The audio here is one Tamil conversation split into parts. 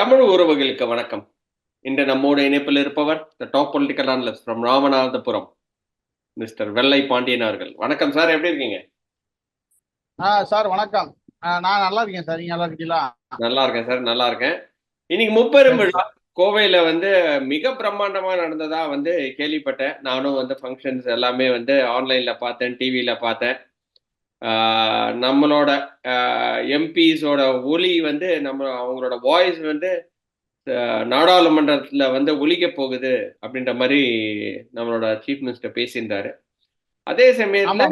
தமிழ் உறவுகளுக்கு வணக்கம். இன்று நம்மோடு இணைப்பில் இருப்பவர் the top political analyst from Ramanathapuram mister Vellai Pandian அவர்கள். வணக்கம் சார் எப்படி இருக்கீங்க? ஆ சார் வணக்கம். நான் நல்லா இருக்கேன் சார். நீங்க நல்லா இருக்கீங்களா? நல்லா இருக்கேன் சார் நல்லா இருக்கேன். இன்னைக்கு முப்பெரும் விழா. கோவையில வந்து மிக பிரம்மாண்டமா நடந்ததா வந்து கேள்விப்பட்டேன். நானும் வந்து ஃபங்க்ஷன்ஸ் எல்லாமே வந்து ஆன்லைன்ல பார்த்தேன் டிவியில பார்த்தேன். நம்மளோட எம்பிஸோட ஒலி வந்து நம்ம அவங்களோட வாய்ஸ் வந்து நாடாளுமன்றத்துல வந்து ஒலிக்க போகுது அப்படின்ற மாதிரி நம்மளோட சீஃப் மினிஸ்டர் பேசியிருந்தாரு. அதே சமயத்துல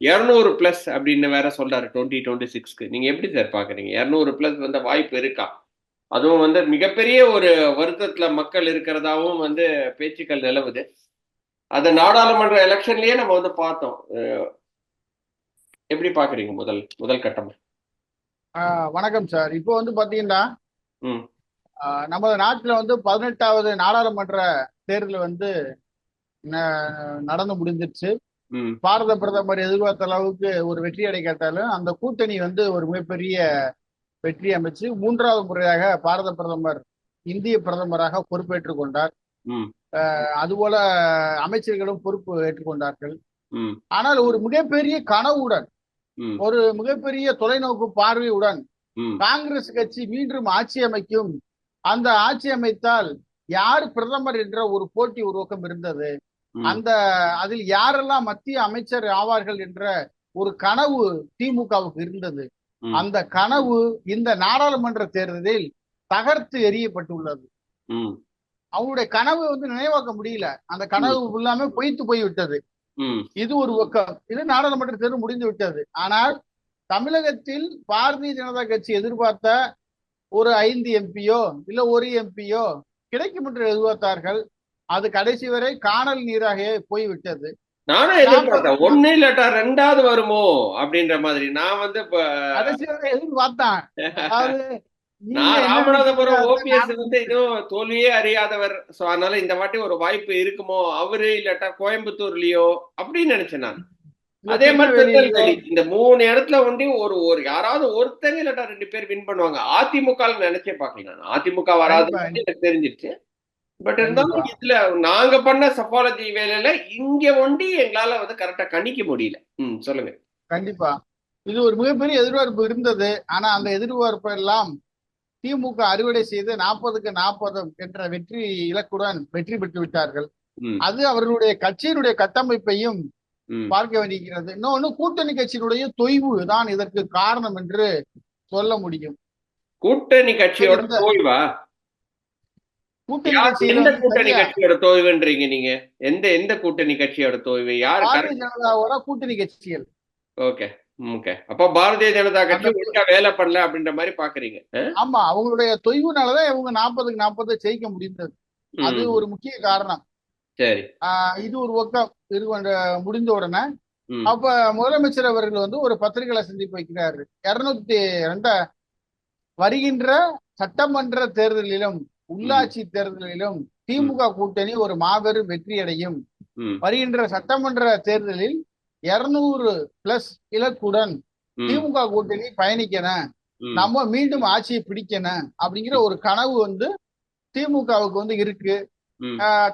இரநூறு பிளஸ் அப்படின்னு வேற சொல்றாரு டுவெண்ட்டி டுவெண்ட்டி சிக்ஸ்க்கு நீங்க எப்படி சார் பாக்குறீங்க? இரநூறு பிளஸ் வந்து வாய்ப்பு இருக்கா? அதுவும் வந்து மிகப்பெரிய ஒரு வருத்தத்துல மக்கள் இருக்கிறதாவும் வந்து பேச்சுக்கள் நிலவுது. அது நாடாளுமன்ற எலெக்ஷன்லயே நம்ம வந்து பார்த்தோம். எப்படி பாக்குறீங்க முதல் முதல் கட்டம்? வணக்கம் சார். இப்போ வந்து பாத்தீங்கன்னா நமது நாட்டுல வந்து பதினெட்டாவது நாடாளுமன்ற தேர்தல் வந்து நடந்து முடிஞ்சிருச்சு. பாரத பிரதமர் எதிர்பார்த்த அளவுக்கு ஒரு வெற்றி அடை கேட்டாலும் அந்த கூட்டணி வந்து ஒரு மிகப்பெரிய வெற்றி அமைச்சு மூன்றாவது முறையாக பாரத பிரதமர் இந்திய பிரதமராக பொறுப்பேற்றுக் கொண்டார். அதுபோல அமைச்சர்களும் பொறுப்பு ஏற்றுக்கொண்டார்கள் ஆனால் ஒரு மிகப்பெரிய கனவுடன் ஒரு மிகப்பெரிய தொலைநோக்கு பார்வையுடன் காங்கிரஸ் கட்சி மீண்டும் ஆட்சி அமைக்கும். அந்த ஆட்சி அமைத்தால் யார் பிரதமர் என்ற ஒரு போட்டி உருவாக்கம் இருந்தது. அந்த அதில் யாரெல்லாம் மத்திய அமைச்சர் ஆவார்கள் என்ற ஒரு கனவு திமுகவுக்கு இருந்தது. அந்த கனவு இந்த நாடாளுமன்ற தேர்தலில் தகர்த்து எறியப்பட்டுள்ளது. ம். அவங்களுடைய கனவு வந்து நினைவாக்க முடியல. அந்த கனவு எல்லாமே பொய்த்து போய் விட்டது ம் இது ஒரு பக்கம். இது நாடாளுமன்ற தேர்வு முடிந்து விட்டது. ஆனால் தமிழகத்தில் பாரதிய ஜனதா கட்சி எதிர்பார்த்த ஒரு ஐந்து எம்பியோ இல்ல ஒரு எம்பியோ கிடைக்கும் என்று எதிர்பார்த்தார்கள். அது கடைசி வரை காணல் நீராக போய்விட்டது. நானும் எதிர்பார்த்தேன். ஒண்ணு இல்லாட்டா ரெண்டாவது வருமோ? அப்படின்ற மாதிரி. நான் வந்து கடைசி வரை எதிர்பார்த்தான். அதாவது நான் ராமநாதபுரம்? ஓபிஎஸ் வந்து இன்னும் தோல்வியே அறியாதவர். சோ அதனால இந்த வாட்டி ஒரு வாய்ப்பு இருக்குமோ? அவரு இல்லாட்டா கோயம்புத்தூர்லயோ? அப்படின்னு நினைச்சேன் நான். அதே மாதிரி திருநெல்வேலி இந்த மூணு இடத்துல வந்து ஒரு ஒரு யாராவது ஒருத்தங்க இல்லாட்டா ரெண்டு பேர் வின் பண்ணுவாங்க. அதிமுக நினைச்சே பார்க்கல நான். அதிமுக வராது. எனக்கு தெரிஞ்சிருச்சு. பட் இருந்தாலும் இதுல நாங்க பண்ண சப்பாலஜி வேலையில இங்க ஒண்டி எங்களால வந்து கரெக்டா கணிக்க முடியல. ம் சொல்லுங்க. கண்டிப்பா. இது ஒரு மிகப்பெரிய எதிர்பார்ப்பு இருந்தது. ஆனா அந்த எதிர்பார்ப்பு எல்லாம் திமுக அறுவடை செய்து நாற்பதுக்கு நாற்பது என்ற வெற்றி இலக்குடன் வெற்றி பெற்று விட்டார்கள். அது அவர்களுடைய கட்சியினுடைய கட்டமைப்பையும் பார்க்க வேண்டியிருக்கிறது. இன்னொன்னு கூட்டணி கட்சியினுடைய தொய்வு தான் இதற்கு காரணம் என்று சொல்ல முடியும். கூட்டணி கட்சியோட தோல்வா கூட்டணி கட்சியோட தோய்வுன்றீங்க நீங்க? எந்த எந்த கூட்டணி கட்சியோட தோய்வு? யாரு ஜனதாவோட கூட்டணி கட்சிகள். ஓகே. அப்ப பாரதிய ஜனதா கட்சி ஒழுங்கா வேலை பண்ணல அப்படின்ற மாதிரி பாக்குறீங்க? ஆமா அவங்களுடைய தொய்வுனாலதான் இவங்க நாற்பதுக்கு நாற்பது ஜெயிக்க முடிந்தது. அது ஒரு முக்கிய காரணம். சரி. இது ஒரு பக்கம் இது முடிந்த உடனே அப்ப முதலமைச்சர் அவர்கள் வந்து ஒரு பத்திரிகைகளை சந்திப்பு வைக்கிறாரு. இருநூத்தி ரெண்ட வருகின்ற சட்டமன்ற தேர்தலிலும் உள்ளாட்சி தேர்தலிலும் திமுக கூட்டணி ஒரு மாபெரும் வெற்றி அடையும் வருகின்ற சட்டமன்ற தேர்தலில் இருநூறு பிளஸ் இலக்குடன் திமுக கூட்டணி பயணிக்கணும் நம்ம மீண்டும் ஆட்சியை பிடிக்கணும் அப்படிங்கிற ஒரு கனவு வந்து திமுகவுக்கு வந்து இருக்கு.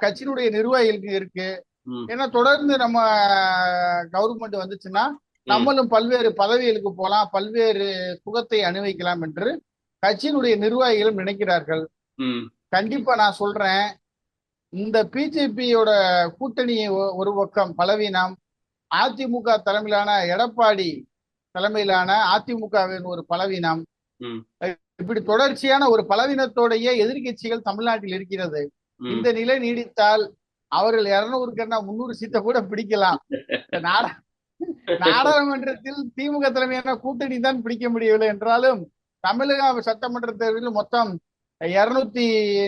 கட்சியினுடைய நிர்வாகிகளுக்கு இருக்கு. ஏன்னா தொடர்ந்து நம்ம கவர்மெண்ட் வந்துச்சுன்னா நம்மளும் பல்வேறு பதவிகளுக்கு போலாம் பல்வேறு சுகத்தை அனுபவிக்கலாம் என்று கட்சியினுடைய நிர்வாகிகளும் நினைக்கிறார்கள். கண்டிப்பா நான் சொல்றேன். இந்த பிஜேபியோட கூட்டணி ஒரு பக்கம் பலவீனம் அதிமுக தலைமையிலான எடப்பாடி தலைமையிலான அதிமுகவின் ஒரு பலவீனம். இப்படி தொடர்ச்சியான ஒரு பலவீனத்தோடைய எதிர்க்கட்சிகள் தமிழ்நாட்டில் இருக்கிறது. இந்த நிலை நீடித்தால் அவர்கள் இருநூறுக்கு என்ன முன்னூறு சீட்டை கூட பிடிக்கலாம். நாடாளுமன்றத்தில் திமுக தலைமையான கூட்டணி தான் பிடிக்க முடியவில்லை என்றாலும் தமிழக சட்டமன்ற தேர்தலில் மொத்தம் இருநூத்தி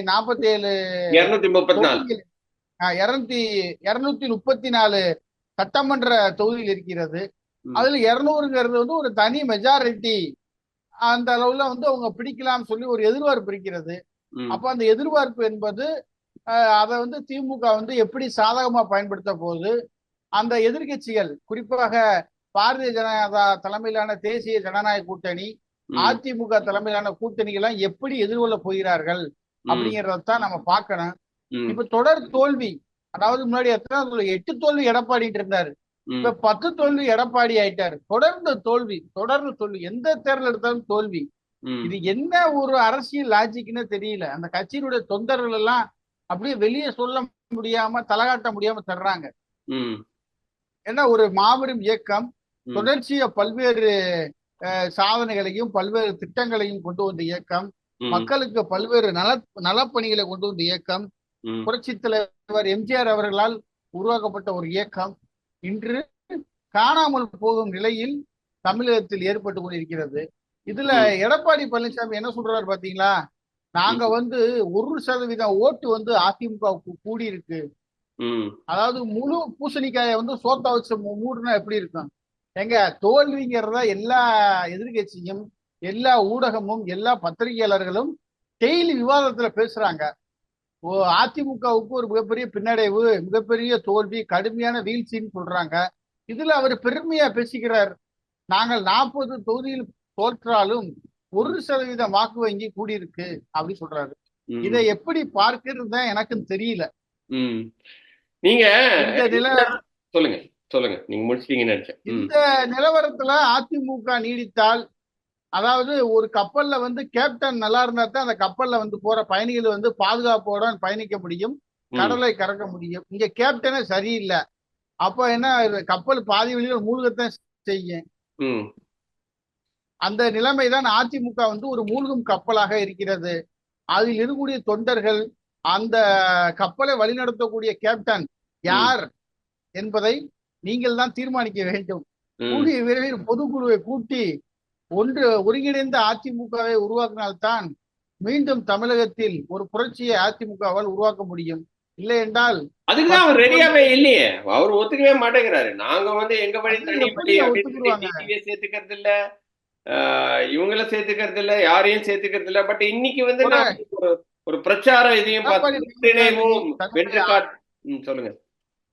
நாற்பத்தி ஏழு இருநூத்தி முப்பத்தி நாலு. இருநூத்தி இருநூத்தி முப்பத்தி நாலு சட்டமன்ற தொகுதியில் இருக்கிறது. அதுல இருநூறுங்கிறது வந்து ஒரு தனி மெஜாரிட்டி அந்த அளவுல வந்து அவங்க பிடிக்கலாம் சொல்லி ஒரு எதிர்பார்ப்பு இருக்கிறது. அப்ப அந்த எதிர்பார்ப்பு என்பது அதை வந்து திமுக வந்து எப்படி சாதகமா பயன்படுத்த போகுது? அந்த எதிர்க்கட்சிகள் குறிப்பாக பாரதிய ஜனதா தலைமையிலான தேசிய ஜனநாயக கூட்டணி அதிமுக தலைமையிலான கூட்டணிகள்லாம் எப்படி எதிர்கொள்ள போகிறார்கள்? அப்படிங்கறதான் நம்ம பார்க்கணும். இப்ப தொடர் தோல்வி அதாவது முன்னாடி எத்தனை தோல்வி? எட்டு தோல்வி எடப்பாடிட்டு இருந்தாரு. இப்ப பத்து தோல்வி எடப்பாடி ஆயிட்டாரு. தொடர்ந்து தோல்வி தொடர்ந்து தோல்வி. எந்த தேர்தல் எடுத்தாலும் தோல்வி. இது என்ன ஒரு அரசியல் லாஜிக்னு தெரியல. அந்த கட்சியினுடைய தொண்டர்கள் எல்லாம் அப்படியே வெளியே சொல்ல முடியாம தலகாட்ட முடியாம தர்றாங்க. ஏன்னா ஒரு மாபெரும் இயக்கம். தொடர்ச்சியா பல்வேறு சாதனைகளையும் பல்வேறு திட்டங்களையும் கொண்டு வந்த இயக்கம். மக்களுக்கு பல்வேறு நல நலப்பணிகளை கொண்டு வந்த இயக்கம். புரட்சி தலைவர் எம்ஜிஆர் அவர்களால் உருவாக்கப்பட்ட ஒரு இயக்கம். இன்று காணாமல் போகும் நிலையில் தமிழகத்தில் ஏற்பட்டு கொண்டிருக்கிறது. இதுல. எடப்பாடி பழனிசாமி என்ன சொல்றாரு பாத்தீங்களா? நாங்க வந்து ஒரு சதவீதம் ஓட்டு வந்து அதிமுகவுக்கு கூடி இருக்கு அதாவது முழு பூசணிக்காயை வந்து சோத்தா வச்சு மூடுனா எப்படி இருக்கும்? எங்க தோல்விங்கிறத எல்லா எதிர்கட்சியும் எல்லா ஊடகமும் எல்லா பத்திரிகையாளர்களும் டெய்லி விவாதத்துல பேசுறாங்க. அதிமுகவுக்கு ஒரு மிகப்பெரிய பின்னடைவு மிகப்பெரிய தோல்வி கடுமையான வீழ்ச்சின்னு சொல்றாங்க. இதுல அவர் பெருமையா பேசிக்கிறார். நாங்கள் நாற்பது தொகுதியில் தோற்றாலும் ஒரு சதவீதம் வாக்கு வங்கி கூடியிருக்கு அப்படி சொல்றாரு. இதை எப்படி பார்க்கிறது தான் எனக்கும் தெரியல. நீங்க சொல்லுங்க சொல்லுங்க. நீங்க முடிச்சிட்டீங்கன்னு நினைச்சேன். இந்த நிலவரத்துல அதிமுக நீடித்தால் அதாவது ஒரு கப்பல்ல வந்து கேப்டன் நல்லா இருந்தா தான் அந்த கப்பல்ல வந்து போற பயணிகள் வந்து பாதுகாப்போட பயணிக்க முடியும். கடலை கடக்க முடியும். இங்க கேப்டனே சரியில்லை. அப்ப என்ன கப்பல் பாதி வழியில மூழ்கத்தான் செய்யும். அந்த நிலைமைதான் அதிமுக வந்து ஒரு மூழ்கும் கப்பலாக இருக்கிறது. அதில் இருக்கக்கூடிய தொண்டர்கள் அந்த கப்பலை வழிநடத்தக்கூடிய கேப்டன் யார் என்பதை நீங்கள் தான் தீர்மானிக்க வேண்டும். கூடிய விரைவில் பொதுக்குழுவை கூட்டி ஒன்று ஒருங்கிணைந்த அதிமுகவை உருவாக்கினால்தான் மீண்டும் தமிழகத்தில் ஒரு புரட்சியை அதிமுகவால் உருவாக்க முடியும். இல்லை என்றால் அதுக்குதான் அவர் ரெடியாவே இல்லையே. அவர் ஒத்துக்கவே மாட்டேங்கிறாரு. நாங்க வந்து எங்க வழி சேர்த்துக்கிறது இல்ல. இவங்கள சேர்த்துக்கிறது இல்ல. யாரையும் சேர்த்துக்கிறது இல்ல. பட் இன்னைக்கு வந்து ஒரு- பிரச்சாரம் இதையும் சொல்லுங்க.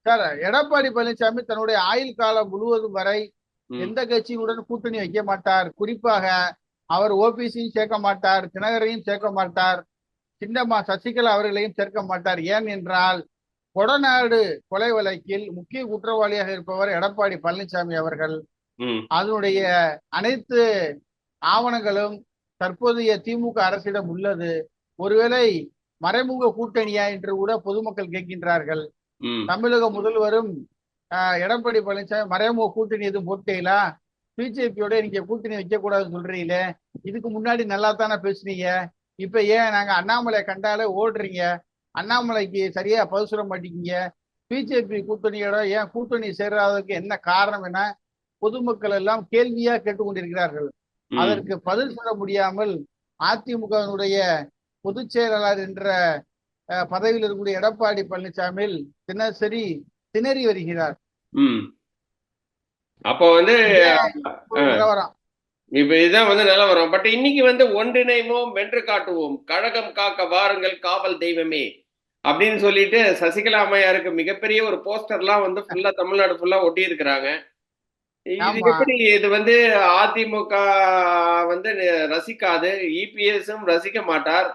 சார் எடப்பாடி பழனிசாமி தன்னுடைய ஆயுள் காலம் முழுவதும் வரை எந்த கட்சியுடன் கூட்டணி வைக்க மாட்டார். குறிப்பாக அவர் ஓபிசியும் சேர்க்க மாட்டார் தினகரையும் சேர்க்க மாட்டார் சின்னம்மா சசிகலா அவர்களையும் சேர்க்க மாட்டார். ஏன் என்றால் கொடநாடு கொலை வழக்கில் முக்கிய குற்றவாளியாக இருப்பவர் எடப்பாடி பழனிசாமி அவர்கள். அதனுடைய அனைத்து ஆவணங்களும் தற்போதைய திமுக அரசிடம் உள்ளது. ஒருவேளை மறைமுக கூட்டணியா என்று கூட பொதுமக்கள் கேட்கின்றார்கள். தமிழக முதல்வரும் எடப்பாடி பழனிசாமி மறைமுக கூட்டணி எதுவும் போட்டீங்களா பிஜேபியோட நீங்க கூட்டணி வைக்க கூடாதுன்னு சொல்றீங்களே. இதுக்கு முன்னாடி நல்லா தானே பேசுனீங்க. இப்ப ஏன் நாங்க அண்ணாமலை கண்டாலே ஓடுறீங்க? அண்ணாமலைக்கு சரியா பதில் சொல்ல மாட்டேங்க பிஜேபி கூட்டணியோட ஏன் கூட்டணி சேராததுக்கு என்ன காரணம் என பொதுமக்கள் எல்லாம் கேள்வியா கேட்டுக்கொண்டிருக்கிறார்கள். அதற்கு பதில் சொல்ல முடியாமல் அதிமுகவினுடைய பொதுச் செயலாளர் என்ற பதவியில் இருக்கக்கூடிய எடப்பாடி பழனிசாமி தினசரி திணறி வருகிறார். அப்போ வந்து இப்ப இதுதான் வந்து நிலவரம். பட் இன்னைக்கு வந்து ஒன்றிணைவோம் வென்று காட்டுவோம். கழகம் காக்க வாருங்கள் காவல் தெய்வமே. அப்படின்னு சொல்லிட்டு சசிகலா அம்மையாருக்கு மிகப்பெரிய ஒரு போஸ்டர்லாம் வந்து ஃபுல்லா தமிழ்நாடு ஃபுல்லா ஒட்டி இருக்கிறாங்க. எப்படி இது வந்து அதிமுக வந்து ரசிக்காது இபிஎஸும் ரசிக்க மாட்டார்.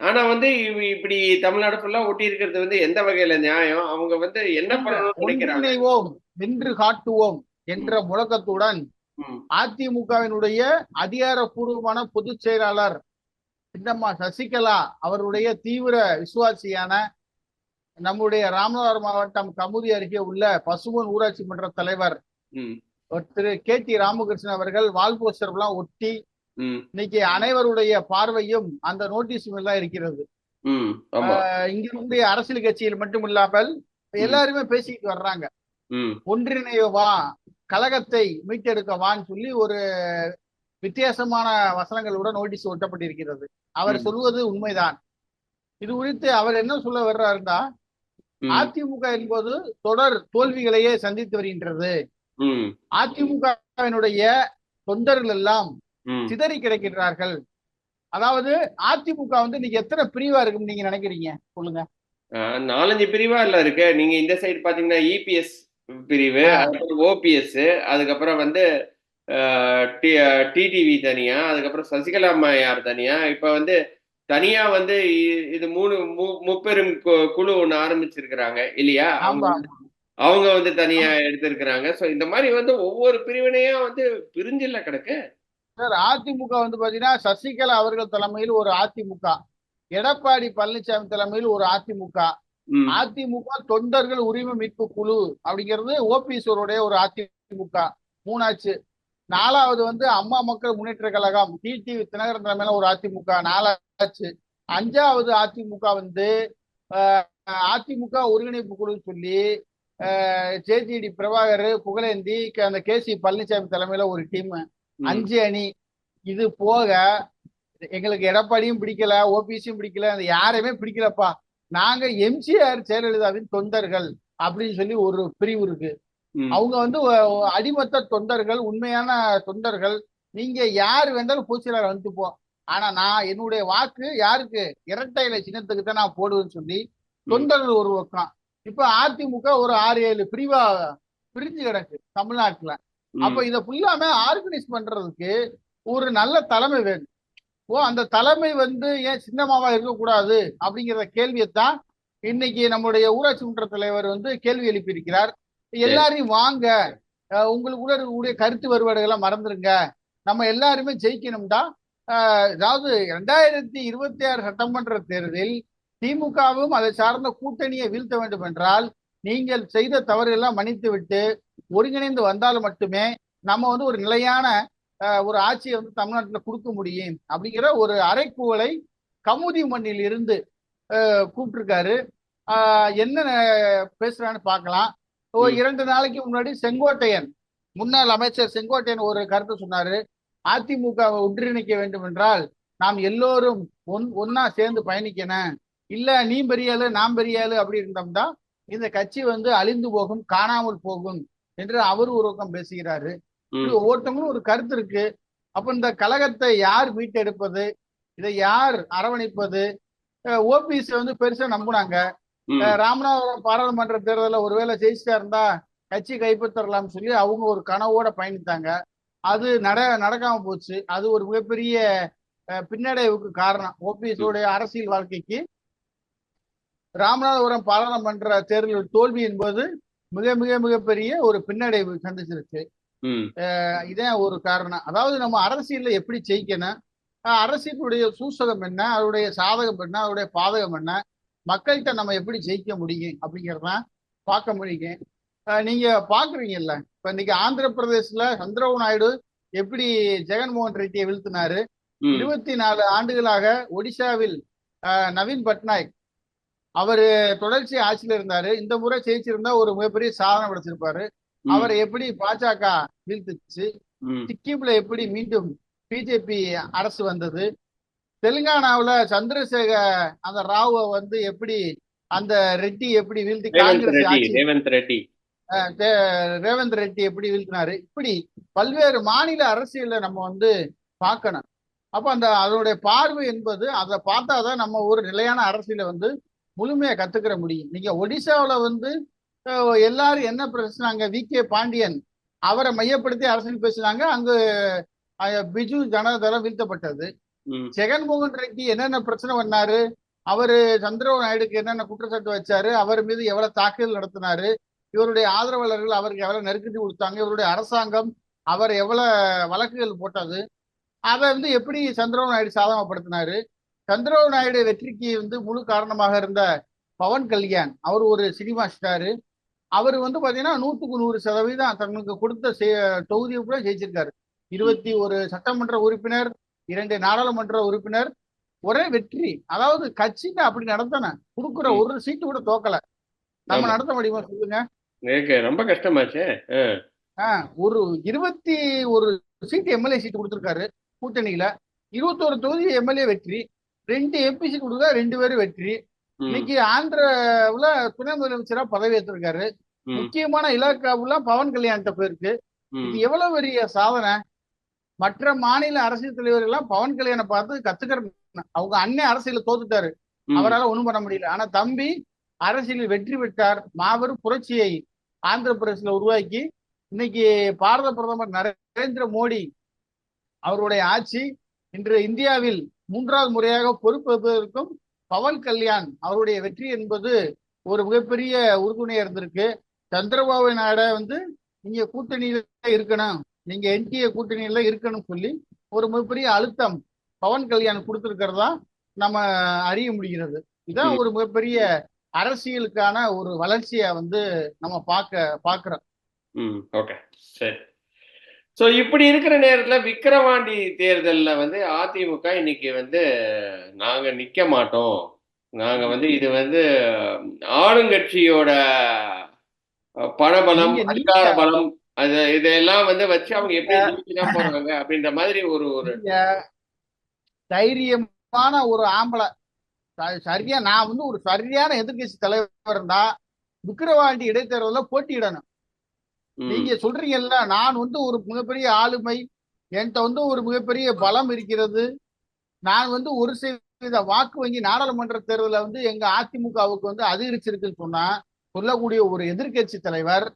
ஆனா வந்து இப்படி தமிழ்நாடு ஃபுல்லா ஒட்டி இருக்கிறது வந்து எந்த வகையில நியாயம்? அவங்க வந்து என்ன ஒன்றிணைவோம் வென்று காட்டுவோம் என்ற முழக்கத்துடன் அதிமுகவினுடைய அதிகாரப்பூர்வமான பொதுச் செயலாளர் சின்னம்மா சசிகலா அவருடைய தீவிர விசுவாசியான நம்முடைய ராமநாதபுரம் மாவட்டம் கமுதி அருகே உள்ள பசுமன் ஊராட்சி மன்ற தலைவர் திரு கே டி ராமகிருஷ்ணன் அவர்கள் வால் போஸ்டர் எல்லாம் ஒட்டி இன்னைக்கு அனைவருடைய பார்வையும் அந்த நோட்டீஸும் எல்லாம் இருக்கிறது. இங்க இருக்கக்கூடிய அரசியல் கட்சியில் மட்டும் இல்லாமல் எல்லாருமே பேசிக்கிட்டு வர்றாங்க. ம், ஒன்றிணைய வா கழகத்தை மீட்டெடுக்க வான்னு சொல்லி ஒரு வித்தியாசமான வசனங்களுடன் நோட்டீஸ் ஒட்டப்பட்டிருக்கிறது. அவர். சொல்வது உண்மைதான். இது குறித்து அவர் என்ன சொல்ல வர்றாருன்னா அதிமுக என்பது தொடர் தோல்விகளையே சந்தித்து வருகின்றது. அதிமுகவினுடைய தொண்டர்கள் எல்லாம். சிதறி கிடக்கிறார்கள். அதாவது அதிமுக வந்து இன்னைக்கு எத்தனை பிரிவா இருக்குன்னு நீங்க நினைக்கிறீங்க? சொல்லுங்க. நாலஞ்சு பிரிவா இல்ல இருக்கு. நீங்க இந்த சைடு பாத்தீங்கன்னா இபிஎஸ் பிரிவு ஆ. அதுக்கப்புறம் ஓபிஎஸ் அதுக்கப்புறம் வந்து டிடிவி தனியா அதுக்கப்புறம் சசிகலா அம்மையார் தனியா. இப்ப வந்து தனியா வந்து இது மூணு முப்பெரும் குழு ஒண்ணு ஆரம்பிச்சிருக்கிறாங்க இல்லையா? அவங்க ஆமா வந்து- அவங்க வந்து தனியா எடுத்திருக்கிறாங்க. சோ இந்த மாதிரி வந்து ஒவ்வொரு பிரிவினையா வந்து பிரிஞ்சில்ல கிடக்கு. சார் அதிமுக வந்து பாத்தீங்கன்னா சசிகலா அவர்கள் தலைமையில் ஒரு அதிமுக. எடப்பாடி பழனிசாமி தலைமையில் ஒரு அதிமுக. அதிமுக தொண்டர்கள் உரிமை மீட்பு குழு அப்படிங்கிறது ஓபிஎஸ்வருடைய ஒரு அதிமுக. மூணாச்சு. நாலாவது வந்து அம்மா மக்கள் முன்னேற்ற கழகம் டிடி தினகரன் தலைமையில ஒரு அதிமுக. நாலாச்சு. அஞ்சாவது அதிமுக வந்து அதிமுக ஒருங்கிணைப்பு குழு சொல்லி ஜேஜிடி பிரபாகர் புகழேந்தி அந்த கே சி பழனிசாமி தலைமையில ஒரு டீம். அஞ்சு அணி. இது போக எங்களுக்கு எடப்பாடியும் பிடிக்கல ஓபிசியும் பிடிக்கல அந்த யாரையுமே பிடிக்கலப்பா. நாங்க எம்ஜிஆர் ஜெயலலிதாவின் தொண்டர்கள் அப்படின்னு சொல்லி ஒரு பிரிவு இருக்கு. அவங்க வந்து அடிமத்த தொண்டர்கள் உண்மையான தொண்டர்கள். நீங்க யார் வேண்டாலும் பூச்சியாளர் வந்துட்டு போ ஆனா நான் என்னுடைய வாக்கு யாருக்கு? இரட்டை இலை சின்னத்துக்கு தான் நான் போடுவேன்னு சொல்லி தொண்டர்கள் ஒரு பக்கம். இப்ப அதிமுக ஒரு ஆறு ஏழு பிரிவா பிரிஞ்சு கிடக்கு தமிழ்நாட்டுல. அப்ப இத ஃபுல்லாமே ஆர்கனைஸ் பண்றதுக்கு ஒரு நல்ல தலைமை வேணும். ஓ அந்த தலைமை வந்து ஏன் சின்னமாவா இருக்கக்கூடாது அப்படிங்கிற கேள்வியைத்தான் இன்னைக்கு நம்முடைய ஊராட்சி மன்ற தலைவர் வந்து கேள்வி எழுப்பியிருக்கிறார். எல்லாரையும் வாங்க. அஹ் உங்களுக்குள்ள இருக்கக்கூடிய கருத்து வேறுபாடுகளை மறந்துருங்க. நம்ம எல்லாருமே ஜெயிக்கணும்டா. அதாவது ரெண்டாயிரத்தி இருபத்தி ஆறு சட்டமன்ற தேர்தலில் திமுகவும் அதை சார்ந்த கூட்டணியை வீழ்த்த வேண்டும் என்றால் நீங்கள் செய்த தவறுகள்லாம் மன்னித்து விட்டு ஒருங்கிணைந்து வந்தால் மட்டுமே நம்ம வந்து ஒரு நிலையான ஒரு ஆட்சியை வந்து தமிழ்நாட்டில் கொடுக்க முடியும். அப்படிங்கிற ஒரு அறைக்கூவலை கமுதி மண்ணில் இருந்து கூப்பிட்டிருக்காரு. என்ன பேசுறான்னு பார்க்கலாம். இரண்டு நாளைக்கு முன்னாடி செங்கோட்டையன் முன்னாள் அமைச்சர் செங்கோட்டையன் ஒரு கருத்து சொன்னாரு. அதிமுகவை ஒன்றிணைக்க வேண்டும் என்றால் நாம் எல்லோரும் ஒன் ஒன்னா சேர்ந்து பயணிக்கணும். இல்ல நீ பெரிய ஆளு நான் பெரிய ஆளு அப்படி இருந்தோம்னா இந்த கட்சி வந்து அழிந்து போகும் காணாமல் போகும். என்று அவர் ஒரு பக்கம் பேசுகிறாரு. ஒவ்வொருத்தவங்களும் ஒரு கருத்து இருக்கு. அப்ப இந்த கழகத்தை யார் மீட்டெடுப்பது? இதை யார் அரவணைப்பது? ஓபிஎஸ் வந்து பெருசா நம்புனாங்க. ராமநாதபுரம் பாராளுமன்ற தேர்தலில் ஒருவேளை ஜெயிச்சிட்டா இருந்தா கட்சி கைப்பற்றலாம்னு சொல்லி அவங்க ஒரு கனவோட பயணித்தாங்க. அது நட நடக்காம போச்சு. அது ஒரு மிகப்பெரிய பின்னடைவுக்கு காரணம். ஓபிஎஸ் உடைய அரசியல் வாழ்க்கைக்கு ராமநாதபுரம் பாராளுமன்ற தேர்தல் தோல்வி என்பது மிக மிக மிகப்பெரிய ஒரு பின்னடைவு சந்திச்சிருச்சு இதான் ஒரு காரணம். அதாவது நம்ம அரசியல்ல எப்படி ஜெயிக்கணும்? அரசியலுடைய சூசகம் என்ன? அதனுடைய சாதகம் என்ன? அதனுடைய பாதகம் என்ன? மக்கள்கிட்ட நம்ம எப்படி ஜெயிக்க முடியும்? அப்படிங்கிறதான் பார்க்க முடியும் நீங்க பாக்குறீங்கல்ல இப்ப இன்னைக்கு ஆந்திர பிரதேசல சந்திரபாபு நாயுடு எப்படி ஜெகன்மோகன் ரெட்டியை வீழ்த்தினாரு? இருபத்தி நாலு ஆண்டுகளாக ஒடிசாவில் நவீன் பட்நாயக் அவரு தொடர்ச்சி ஆட்சியில இருந்தாரு. இந்த முறை ஜெயிச்சிருந்தா ஒரு மிகப்பெரிய சாதனை படைச்சிருப்பாரு. அவரை எப்படி பாஜக வீழ்த்துச்சு? சிக்கிம்ல எப்படி மீண்டும் பிஜேபி அரசு வந்தது? தெலுங்கானாவுல சந்திரசேகர் அந்த ராவை வந்து எப்படி அந்த ரெட்டி எப்படி வீழ்த்தி காங்கிரஸ் ரேவந்த் ரெட்டி. ரேவந்த் ரெட்டி எப்படி வீழ்த்தினாரு? இப்படி பல்வேறு மாநில அரசியலை நம்ம வந்து பார்க்கணும். அப்ப அந்த அதனுடைய பார்வை என்பது அதை பார்த்தாதான் நம்ம ஒரு நிலையான அரசியலை வந்து முழுமையா கத்துக்கிற முடியும். நீங்க ஒடிசாவுல வந்து எல்லாரும் என்ன பேசுனாங்க? வி. கே. பாண்டியன். அவரை மையப்படுத்தி அரசியல் பேசினாங்க. அங்கு பிஜு ஜனதாதளம் வீழ்த்தப்பட்டது. ஜெகன்மோகன் ரெட்டி என்னென்ன பிரச்சனை பண்ணாரு? அவரு சந்திரபாபு நாயுடுக்கு என்னென்ன குற்றச்சாட்டு வச்சாரு? அவர் மீது எவ்வளவு தாக்குதல் நடத்தினாரு? இவருடைய ஆதரவாளர்கள் அவருக்கு எவ்வளவு நெருக்கடி கொடுத்தாங்க? இவருடைய அரசாங்கம் அவர் எவ்வளவு வழக்குகள் போட்டது? அதை வந்து எப்படி சந்திரபாபு நாயுடு சாதகப்படுத்தினாரு? சந்திரபாபு நாயுடு வெற்றிக்கு வந்து முழு காரணமாக இருந்த பவன் கல்யாண் அவர் ஒரு சினிமா ஸ்டாரு. அவர் வந்து பாத்தீங்கன்னா நூத்துக்கு நூறு சதவீதம் தங்களுக்கு கொடுத்த தொகுதியை கூட ஜெயிச்சிருக்காரு. இருபத்தி ஒரு சட்டமன்ற உறுப்பினர் இரண்டு நாடாளுமன்ற உறுப்பினர் ஒரே வெற்றி. அதாவது கட்சிக்கு அப்படி நடத்தணும் கொடுக்குற. ஒரு சீட்டு கூட தோக்கல. நம்ம. நடத்த முடியுமா சொல்லுங்க? ரொம்ப கஷ்டமாச்சே. ஒரு இருபத்தி ஒரு சீட்டு எம்எல்ஏ சீட்டு கொடுத்துருக்காரு கூட்டணியில. இருபத்தோரு தொகுதி எம்எல்ஏ வெற்றி. ரெண்டு எம்பி சீட் கொடுத்தா ரெண்டு பேரும் வெற்றி. இன்னைக்கு ஆந்திராவுல துணை முதலமைச்சரா பதவி ஏற்றிருக்காரு முக்கியமான இலாக்காவுல பவன் கல்யாண்கிட்ட போயிருக்கு. ம், இது எவ்வளவு பெரிய சாதனை? மற்ற மாநில அரசியல் தலைவர்கள் எல்லாம் பவன் கல்யாணை பார்த்து கத்துக்கிறது அவங்க அண்ணன் அரசியல தோத்துட்டாரு. அவரால ஒண்ணும் பண்ண முடியல. ஆனா தம்பி அரசியலில் வெற்றி பெற்றார். மாபெரும் புரட்சியை ஆந்திர பிரதேசல உருவாக்கி இன்னைக்கு பாரத பிரதமர் நரேந்திர மோடி அவருடைய ஆட்சி இன்று இந்தியாவில் மூன்றாவது முறையாக பொறுப்பேற்பதற்கும் பவன் கல்யாண் அவருடைய வெற்றி என்பது ஒரு மிகப்பெரிய உறுதுணையா இருந்திருக்கு. சந்திரபாபு நாயுடு வந்து நீங்க கூட்டணியில இருக்கணும். நீங்க என்டிஏ கூட்டணியில இருக்கணும் சொல்லி ஒரு மிகப்பெரிய அழுத்தம் பவன் கல்யாண் கொடுத்திருக்கிறதா நம்ம அறிய முடிகிறது. இதான். ஒரு மிகப்பெரிய அரசியலுக்கான ஒரு வளர்ச்சியை வந்து நம்ம பார்க்க பார்க்கிறோம். ம் ஓகே. சரி. ஸோ இப்படி இருக்கிற நேரத்துல விக்கிரவாண்டி தேர்தல்ல வந்து அதிமுக இன்னைக்கு வந்து நாங்க நிக்க மாட்டோம். நாங்க வந்து இது வந்து ஆளுங்கட்சியோட பணபலம் அதிகார பலம் அது இதெல்லாம் வந்து வச்சு அவங்க எப்படி போறாங்க அப்படின்ற மாதிரி ஒரு ஒரு தைரியமான ஒரு ஆம்பளை சரியா நான் வந்து ஒரு சரியான எதிர்க்கட்சி தலைவர் இருந்தா விக்கிரவாண்டி இடைத்தேர்தல போட்டியிடணும். நீங்க சொல்றீங்கல்ல நான் வந்து ஒரு மிகப்பெரிய ஆளுமை என்கிட்ட வந்து ஒரு மிகப்பெரிய பலம் இருக்கிறது. நான் வந்து ஒரு சதவீத வாக்கு வங்கி நாடாளுமன்ற தேர்தலில் வந்து எங்க அதிமுகவுக்கு வந்து அதிகரிச்சிருக்குன்னு சொன்னா சொல்லக்கூடிய ஒரு எதிர்க்கட்சி தலைவர்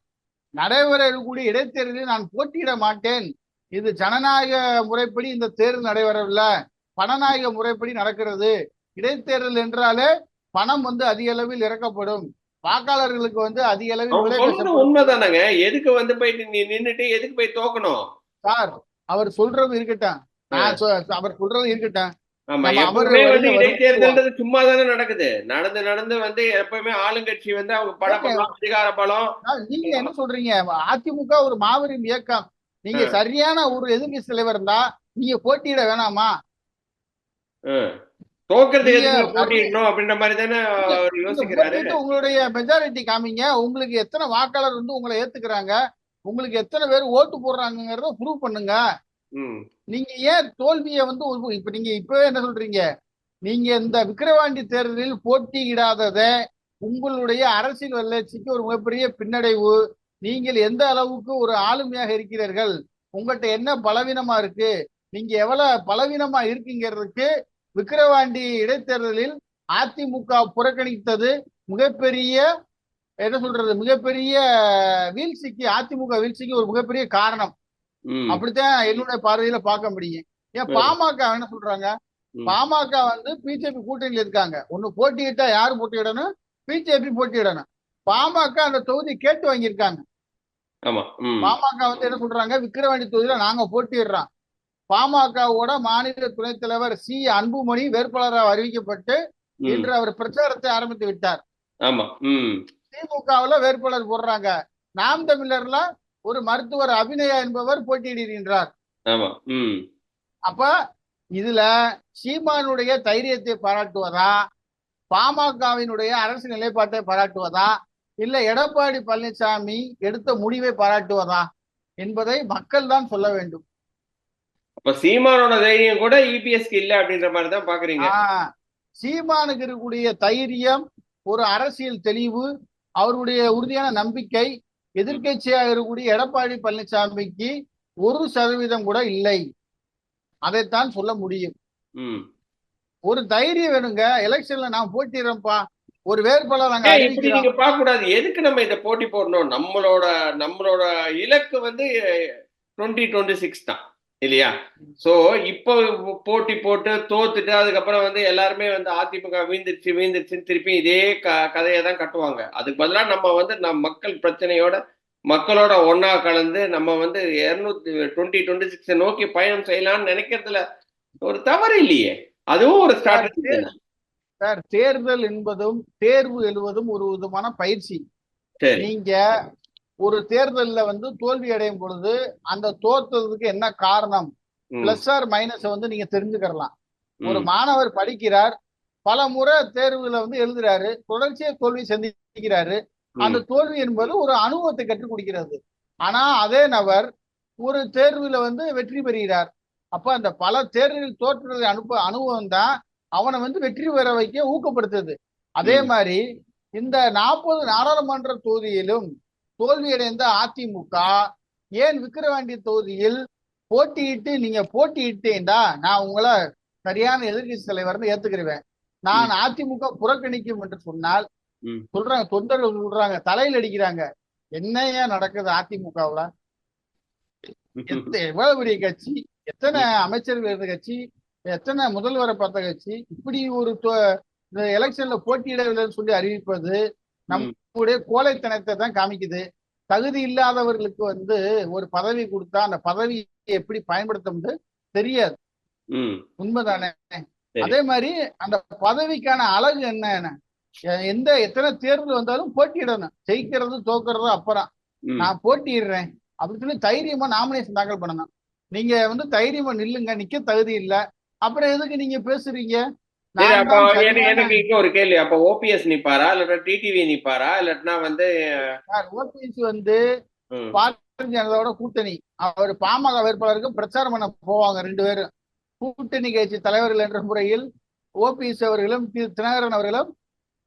நடைபெற இருக்கக்கூடிய இடைத்தேர்தலில் நான் போட்டியிட மாட்டேன். இது ஜனநாயக முறைப்படி இந்த தேர்தல் நடைபெறவில்லை. பணநாயக முறைப்படி நடக்கிறது. இடைத்தேர்தல் என்றாலே பணம் வந்து அதிக அளவில் இறக்கப்படும். வாக்காளர்களுக்கு வந்து அதிக அளவில் உண்மைதானங்க. எதுக்கு வந்து போயிட்டு நீ நின்னுட்டு எதுக்கு போய் தோக்கணும்? சார் அவர் சொல்றது இருக்கட்டும். அவர் சொல்றது இருக்கட்டும். சும்மா தானே நடக்குது. நடந்து நடந்து வந்து எப்பவுமே ஆளுங்கட்சி வந்து அவங்க பணபலம் அதிகார பலம். நீங்க என்ன சொல்றீங்க? அதிமுக ஒரு மாபெரும் இயக்கம். நீங்க. சரியான ஒரு எதிர்க்கட்சி தலைவர் இருந்தா நீங்க போட்டியிட வேணாமா? உங்களுடைய மெஜாரிட்டி காமிங்க. உங்களுக்கு எத்தனை வாக்காளர் வந்து உங்களை ஏத்துக்கிறாங்க? உங்களுக்கு எத்தனை பேர் ஓட்டு போடுறாங்கிறத ப்ரூவ் பண்ணுங்க. நீங்க ஏன் தோல்வியை வந்து இப்ப நீங்க இப்பவே என்ன சொல்றீங்க? நீங்க இந்த விக்கிரவாண்டி தேர்தலில் போட்டியிடாதத உங்களுடைய அரசியல் வளர்ச்சிக்கு ஒரு மிகப்பெரிய பின்னடைவு. நீங்கள் எந்த அளவுக்கு ஒரு ஆளுமையாக இருக்கிறீர்கள்? உங்கள்கிட்ட என்ன பலவீனமா இருக்கு? நீங்க எவ்வளவு பலவீனமா இருக்கீங்கிறதுக்கு விக்கிரவாண்டி இடைத்தேர்தலில் அதிமுக புறக்கணித்தது மிகப்பெரிய என்ன சொல்றது மிகப்பெரிய வீழ்ச்சிக்கு அதிமுக வீழ்ச்சிக்கு ஒரு மிகப்பெரிய காரணம். அப்படித்தான் என்னுடைய பார்வையில பார்க்க முடியும். ஏன். பாமக என்ன சொல்றாங்க. பாமக வந்து பிஜேபி கூட்டணியில் இருக்காங்க. ஒண்ணு போட்டியிட்டா யாரு போட்டியிடணும்? பிஜேபி போட்டியிடணும். பாமக அந்த தொகுதி கேட்டு வாங்கியிருக்காங்க. பாமக வந்து என்ன சொல்றாங்க? விக்கிரவாண்டி தொகுதியில நாங்க போட்டியிடுறோம். பாமகவோட மாநில துணைத் தலைவர் சி. அன்புமணி வேட்பாளராக அறிவிக்கப்பட்டு. இன்று அவர் பிரச்சாரத்தை ஆரம்பித்து விட்டார். திமுகவுல வேட்பாளர் போடுறாங்க. நாம் தமிழர்ல ஒரு மருத்துவர் அபிநயா என்பவர் போட்டியிடுகின்றார். அப்ப இதுல சீமானுடைய தைரியத்தை பாராட்டுவதா? பாமகவினுடைய அரசு நிலைப்பாட்டை பாராட்டுவதா? இல்ல எடப்பாடி பழனிசாமி எடுத்த முடிவை பாராட்டுவதா? என்பதை மக்கள் தான் சொல்ல வேண்டும். அப்ப சீமானோட தைரியம் கூட இபிஎஸ்க்கு இல்ல அப்படின்ற மாதிரி தான் பாக்குறீங்க. சீமானுக்கு இருக்கக்கூடிய தைரியம் ஒரு அரசியல் தெளிவு அவருடைய உறுதியான நம்பிக்கை எதிர்க்கட்சியாக இருக்கக்கூடிய எடப்பாடி பழனிசாமிக்கு ஒரு சதவீதம் கூட இல்லை. அதைத்தான் சொல்ல முடியும். ஒரு தைரியம் வேணுங்க. எலெக்ஷன்ல நான் போட்டிடுறேன்ப்பா. ஒரு வேட்பாளர் நாங்க இப்படி நீங்க பார்க்க கூடாது எதுக்கு நம்ம இதை போட்டி போடணும்? நம்மளோட நம்மளோட இலக்கு வந்து டுவெண்ட்டி டுவெண்ட்டி சிக்ஸ் தான். இல்லையா? சோ இப்போ போட்டி போட்டு தோத்துட்டு அதுக்கப்புறம் வந்து எல்லாருமே வந்து அதிமுக வீழ்ந்துருச்சு வீழ்ந்துருச்சுன்னு திருப்பி இதே க கதையை தான் கட்டுவாங்க. அதுக்கு பதிலாக நம்ம வந்து நம்ம மக்கள் பிரச்சனையோட மக்களோட ஒண்ணா கலந்து நம்ம வந்து இருநூத்தி டுவெண்ட்டி டுவெண்ட்டி சிக்ஸை நோக்கி பயணம் செய்யலாம்னு நினைக்கிறதுல ஒரு தவறு இல்லையே. அதுவும் ஒரு ஸ்ட்ராட்டஜி சார் தேர்தல் என்பதும் தேர்வு எழுவதும் ஒரு விதமான பயிற்சி. நீங்க ஒரு தேர்தல்ல வந்து தோல்வி அடையும் பொழுது அந்த தோற்றதுக்கு என்ன காரணம்? பிளஸ் ஆர் மைனஸ் வந்து நீங்க தெரிஞ்சுக்கலாம் ஒரு மாணவர் படிக்கிறார் பல முறை தேர்வுல வந்து எழுதுறாரு தொடர்ச்சியா தோல்வி சந்திக்கிறாரு. அந்த தோல்வி என்பது ஒரு அனுபவத்தை கற்றுக் கொடுக்கிறது. ஆனா அதே நபர் ஒரு தேர்வுல வந்து வெற்றி பெறுகிறார். அப்ப அந்த பல தேர்வுகளில் தோற்றுறது அனுப்ப அனுபவம் தான் அவனை வந்து வெற்றி பெற வைக்க ஊக்கப்படுத்துது. அதே. மாதிரி இந்த நாற்பது நாடாளுமன்ற தொகுதியிலும் தோல்வியடைந்த அதிமுக ஏன் விக்கிரவாண்டி தொகுதியில் போட்டியிட்டு நீங்க போட்டியிட்டேன்டா நான் உங்களை சரியான எதிர்க்கட்சி தலைவர்னு ஏத்துக்கிருவேன். நான் அதிமுக புறக்கணிக்கும் என்று சொன்னால். சொல்றாங்க தொண்டர்கள் சொல்றாங்க தலையில் அடிக்கிறாங்க. என்னையா நடக்குது அதிமுகவுல? எவ்வளவு பெரிய கட்சி? எத்தனை அமைச்சர்கள் இருந்த கட்சி? எத்தனை முதல்வரை பார்த்த கட்சி? இப்படி ஒரு எலெக்ஷன்ல போட்டியிடவில்லைன்னு சொல்லி அறிவிப்பது நம்முடைய கோழைத்தனத்தை தான் காமிக்குது. தகுதி இல்லாதவர்களுக்கு வந்து ஒரு பதவி கொடுத்தா அந்த பதவியை எப்படி பயன்படுத்த தெரியாது. உண்மைதானே. அதே மாதிரி அந்த பதவிக்கான அழகு என்ன? எந்த எத்தனை தேர்தல் வந்தாலும் போட்டியிடணும். ஜெயிக்கிறது தோக்குறது அப்புறம். நான் போட்டியிடுறேன். அப்படின்னு சொல்லி தைரியமா நாமினேஷன் தாக்கல் பண்ணணும். நீங்க வந்து தைரியமா நில்லுங்க. நிக்க தகுதி இல்ல. அப்புறம் எதுக்கு நீங்க பேசுறீங்க? எனக்கு இங்க ஒரு கேள்வி. அப்போ ஓபிஎஸ் நிப்பாரா? இல்லாட்டா டிடிவி நிப்பாரா? இல்லாட்டினா வந்து OPS வந்து பாரதிய ஜனதாவோட கூட்டணி. அவர் பாமக வேட்பாளருக்கு பிரச்சாரம் பண்ண போவாங்க ரெண்டு பேரும். கூட்டணி கட்சி தலைவர்கள் என்ற முறையில் ஓபிஎஸ் அவர்களும் தினகரன் அவர்களும்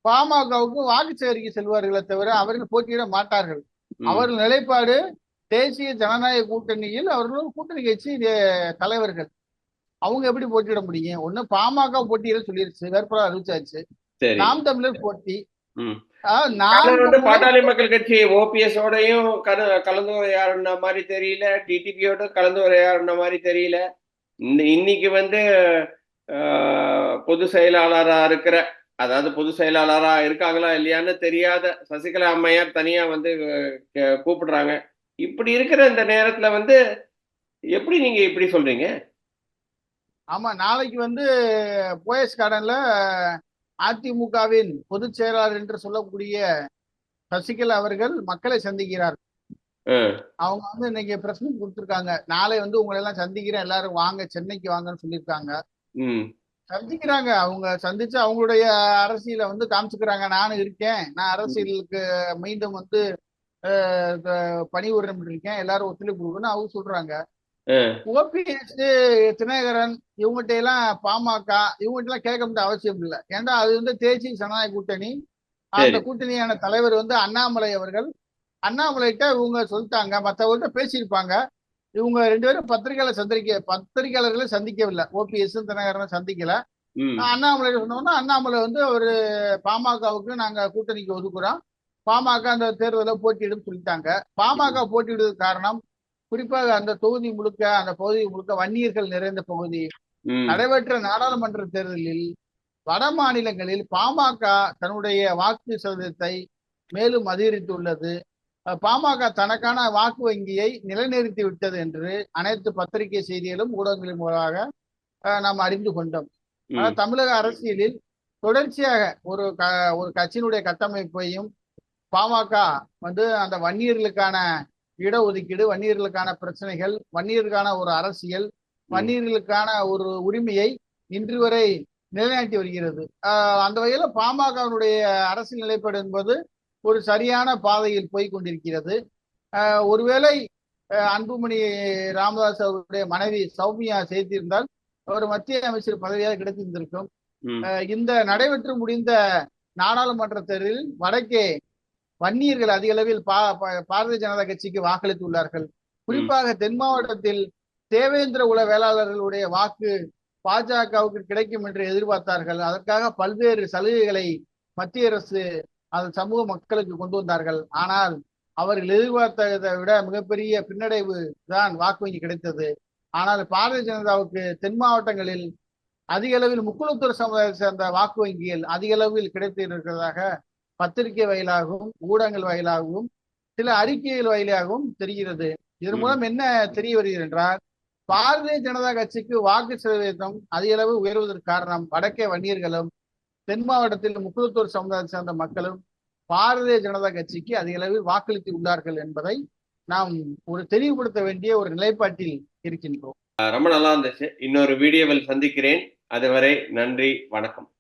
பாமகவுக்கு வாக்கு சேகரிக்க செல்வார்களே தவிர அவர்கள் போட்டியிட மாட்டார்கள். அவர்கள் நிலைப்பாடு தேசிய ஜனநாயக கூட்டணியில் அவர்களும் கூட்டணி கட்சி தலைவர்கள். அவங்க எப்படி போட்டியிட முடியும்? ஒண்ணு பாமக போட்டியிட சொல்லிருச்சு வேட்பாளர் அறிவிச்சாச்சு. நாம் தமிழர் போட்டி. வந்து பாட்டாளி மக்கள் கட்சி ஓபிஎஸ் ஓடையும் கல- கலந்துரையாடின மாதிரி தெரியல. டிடிபியோட கலந்துரையாடின மாதிரி தெரியல. இன்னைக்கு வந்து பொது செயலாளரா இருக்கிற அதாவது பொது செயலாளரா இருக்காங்களா இல்லையான்னு தெரியாத சசிகலா அம்மையார் தனியா வந்து கூப்பிடுறாங்க. இப்படி இருக்கிற இந்த நேரத்துல வந்து எப்படி நீங்க இப்படி சொல்றீங்க? ஆமா நாளைக்கு வந்து போயஸ் கார்டன்ல அதிமுகவின் பொதுச் செயலாளர் என்று சொல்லக்கூடிய சசிகலா அவர்கள் மக்களை சந்திக்கிறார். அவங்க வந்து இன்னைக்கு பிரஸ் மீட் கொடுத்துருக்காங்க. நாளை வந்து உங்களை எல்லாம் சந்திக்கிறேன். எல்லாரும் வாங்க சென்னைக்கு வாங்கன்னு சொல்லியிருக்காங்க. சந்திக்கிறாங்க. அவங்க சந்திச்சு அவங்களுடைய அரசியலை வந்து காமிச்சுக்கிறாங்க. நானும் இருக்கேன். நான் அரசியலுக்கு மீண்டும் வந்து த- பணிபுரியும் இருக்கேன். எல்லாரும் ஒத்துழைப்பு கொடுக்கணும் அவங்க சொல்றாங்க. ஓபிஎஸ் தினகரன் இவங்ககிட்ட எல்லாம் பாமக இவங்ககிட்ட எல்லாம் கேட்க வேண்டிய அவசியம் இல்லை. ஏன்டா அது வந்து தேசிய ஜனநாயக கூட்டணி. அந்த. கூட்டணியான தலைவர் வந்து அண்ணாமலை அவர்கள். அண்ணாமலைகிட்ட இவங்க சொல்லிட்டாங்க. மற்றவங்கள்ட்ட பேசியிருப்பாங்க. இவங்க ரெண்டு பேரும் பத்திரிகையாளர் சந்திக்க பத்திரிகையாளர்களை சந்திக்கவில்லை. ஓபிஎஸ் தினகரனை சந்திக்கல. அண்ணாமலை சொன்னோம்னா அண்ணாமலை வந்து ஒரு பாமகவுக்கு நாங்க கூட்டணிக்கு ஒதுக்குறோம். பாமக அந்த தேர்தலில் போட்டியிடும் சொல்லிட்டாங்க. பாமக போட்டியிடுவதற்கு காரணம் குறிப்பாக அந்த தொகுதி முழுக்க அந்த பகுதி முழுக்க வன்னியர்கள் நிறைந்த பகுதி. நடைபெற்ற நாடாளுமன்ற தேர்தலில் வட மாநிலங்களில் பாமக தன்னுடைய வாக்கு சதவீதத்தை மேலும் அதிகரித்துள்ளது. பாமக தனக்கான வாக்கு வங்கியை நிலைநிறுத்தி விட்டது என்று அனைத்து பத்திரிகை செய்திகளும் ஊடகங்களின் மூலமாக நாம் அறிந்து கொண்டோம். தமிழக அரசியலில் தொடர்ச்சியாக ஒரு க ஒரு கட்சியினுடைய கட்டமைப்பையும் பாமக வந்து அந்த வன்னியர்களுக்கான இடஒதுக்கீடு வன்னியர்களுக்கான பிரச்சனைகள் வன்னியர்களுக்கான ஒரு அரசியல் வன்னியர்களுக்கான ஒரு உரிமையை இன்று வரை நிலைநாட்டி வருகிறது. அந்த வகையில பாமகவினுடைய அரசியல் நிலைப்பாடு என்பது ஒரு சரியான பாதையில் போய் கொண்டிருக்கிறது. ஒருவேளை அன்புமணி ராமதாஸ் அவருடைய மனைவி சௌமியா செய்திருந்தால் அவர் மத்திய அமைச்சர் பதவியாக கிடைத்திருந்திருக்கும். இந்த நடைபெற்று முடிந்த நாடாளுமன்ற தேர்தலில் வடக்கே வன்னியர்கள் அதிக அளவில் பா பாரதிய ஜனதா கட்சிக்கு வாக்களித்துள்ளார்கள். குறிப்பாக தென் மாவட்டத்தில் தேவேந்திர உல வேளாளர்களுடைய வாக்கு பாஜகவுக்கு கிடைக்கும் என்று எதிர்பார்த்தார்கள். அதற்காக பல்வேறு சலுகைகளை மத்திய அரசு அந்த சமூக மக்களுக்கு கொண்டு வந்தார்கள். ஆனால் அவர்கள் எதிர்பார்த்ததை விட மிகப்பெரிய பின்னடைவு தான் வாக்கு வங்கி கிடைத்தது. ஆனால் பாரதிய ஜனதாவுக்கு தென் மாவட்டங்களில் அதிக அளவில் முக்குளத்தூர் சமுதாயத்தை சேர்ந்த வாக்கு வங்கிகள் அதிக அளவில் கிடைத்து இருக்கிறதாக பத்திரிகை வாயிலாகவும் ஊடகங்கள் வாயிலாகவும் சில அறிக்கைகள் வாயிலாகவும் தெரிகிறது. இதன். மூலம் என்ன தெரிய வருகிறது என்றால் பாரதிய ஜனதா கட்சிக்கு வாக்கு சதவீதம் அதிக அளவு உயர்வதற்கு காரணம் வடக்கே வன்னியர்களும் தென் மாவட்டத்தில் முக்குளத்தூர் சமுதாயத்தை சேர்ந்த மக்களும் பாரதிய ஜனதா கட்சிக்கு அதிக அளவில் வாக்களித்து உள்ளார்கள் என்பதை நாம் ஒரு தெளிவுபடுத்த வேண்டிய ஒரு நிலைப்பாட்டில் இருக்கின்றோம். ரொம்ப நல்லா இருந்துச்சு. இன்னொரு வீடியோவில் சந்திக்கிறேன். அதுவரை நன்றி வணக்கம்.